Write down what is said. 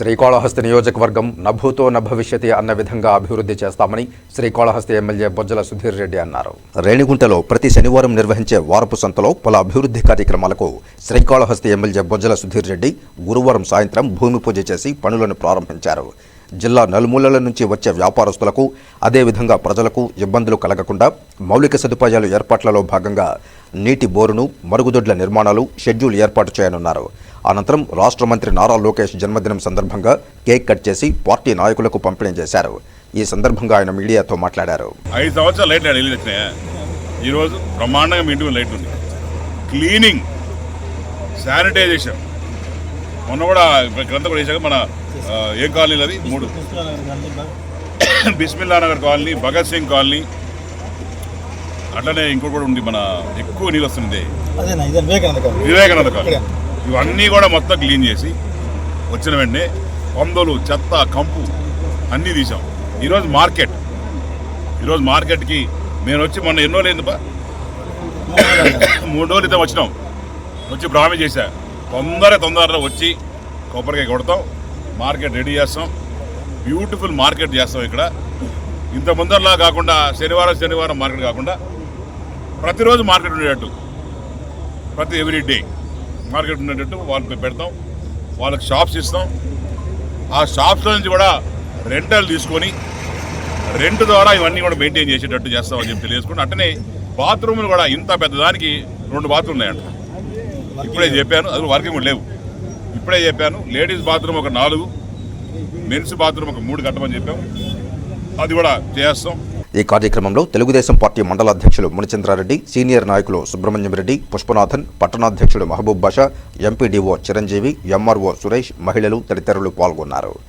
శ్రీకాళహస్తి నియోజకవర్గం నభూతో నభవిష్యతి అన్న విధంగా అభివృద్ధి చేస్తామని శ్రీకాళహస్తి ఎమ్మెల్యే బొజ్జల సుధీర్ రెడ్డి అన్నారు. రేణిగుంటలో ప్రతి శనివారం నిర్వహించే వారపు సంతలో పలు అభివృద్ధి కార్యక్రమాలకు శ్రీకాళహస్తి ఎమ్మెల్యే బొజ్జల సుధీర్ రెడ్డి గురువారం సాయంత్రం భూమి పూజ చేసి పనులను ప్రారంభించారు. జిల్లా నలుమూలల నుంచి వచ్చే వ్యాపారస్తులకు అదేవిధంగా ప్రజలకు ఇబ్బందులు కలగకుండా మౌలిక సదుపాయాలు ఏర్పాట్లలో భాగంగా నీటి బోరును మరుగుదొడ్ల నిర్మాణాలు షెడ్యూల్ ఏర్పాటు చేయనున్నారు. అనంతరం రాష్ట్ర మంత్రి నారా లోకేష్ జన్మదినం సందర్భంగా కేక్ కట్ చేసి పార్టీ నాయకులకు పంపిణీ చేశారు. ఈ సందర్భంగా ఆయన మీడియాతో మాట్లాడారు. ఐదు సంవత్సరాలు లైట్ వెళ్ళి వచ్చినాయా ఈరోజు బ్రహ్మాండంగా మీ ఇంటి లైట్ ఉంది. క్లీనింగ్ శానిటైజేషన్ మొన్న కూడా గ్రంథ కూడా వేసాక మన ఏం కాలనీలు అది మూడు. బిస్మిల్లా నగర్ కాలనీ భగత్ సింగ్ కాలనీ అట్లనే ఇంకోటి కూడా ఉంది మన ఎక్కువ నీళ్ళు వస్తుంది. వివేకానంద కాలనీ ఇవన్నీ కూడా మొత్తం క్లీన్ చేసి వచ్చిన వెంటనే పందులు చెత్త కంపు అన్నీ తీసాం. ఈరోజు మార్కెట్. ఈరోజు మార్కెట్కి నేను వచ్చి మొన్న ఎన్నో లేదు మూడు రోజులు ఇద్దరు వచ్చినాం. వచ్చి బ్రాహ్మీ చేశా. తొందర తొందరగా వచ్చి కొబ్బరికాయ కొడతాం. మార్కెట్ రెడీ చేస్తాం. బ్యూటిఫుల్ మార్కెట్ చేస్తాం ఇక్కడ. ఇంత ముందరలా కాకుండా శనివారం శనివారం మార్కెట్ కాకుండా ప్రతిరోజు మార్కెట్ ఉండేటట్టు. ప్రతి ఎవ్రీ డే మార్కెట్ ఉండేటట్టు వాళ్ళకి పెడతాం వాళ్ళకి షాప్స్ ఇస్తాం. ఆ షాప్స్లో నుంచి కూడా రెంటల్ తీసుకొని రెంట్ ద్వారా ఇవన్నీ కూడా మెయింటైన్ చేసేటట్టు చేస్తామని చెప్పి తెలియజేసుకుంటే అట్టనే బాత్రూములు కూడా ఇంత పెద్దదానికి రెండు బాత్రూమ్ ఉన్నాయంట. ఇప్పుడే చెప్పాను అది వర్కింగ్ లేవు. ఇప్పుడే చెప్పాను లేడీస్ బాత్రూమ్ ఒక నాలుగు మెన్స్ బాత్రూమ్ ఒక మూడు కట్టమని చెప్పాం. అది కూడా చేస్తాం. ఈ కార్యక్రమంలో తెలుగుదేశం పార్టీ మండల అధ్యక్షులు మునిచంద్రారెడ్డి సీనియర్ నాయకులు సుబ్రహ్మణ్యం రెడ్డి పుష్పనాథన్ పట్టణాధ్యక్షుడు మహబూబ్ బాషా ఎంపీడీఓ చిరంజీవి ఎంఆర్ఓ సురేష్ మహిళలు తదితరులు పాల్గొన్నారు.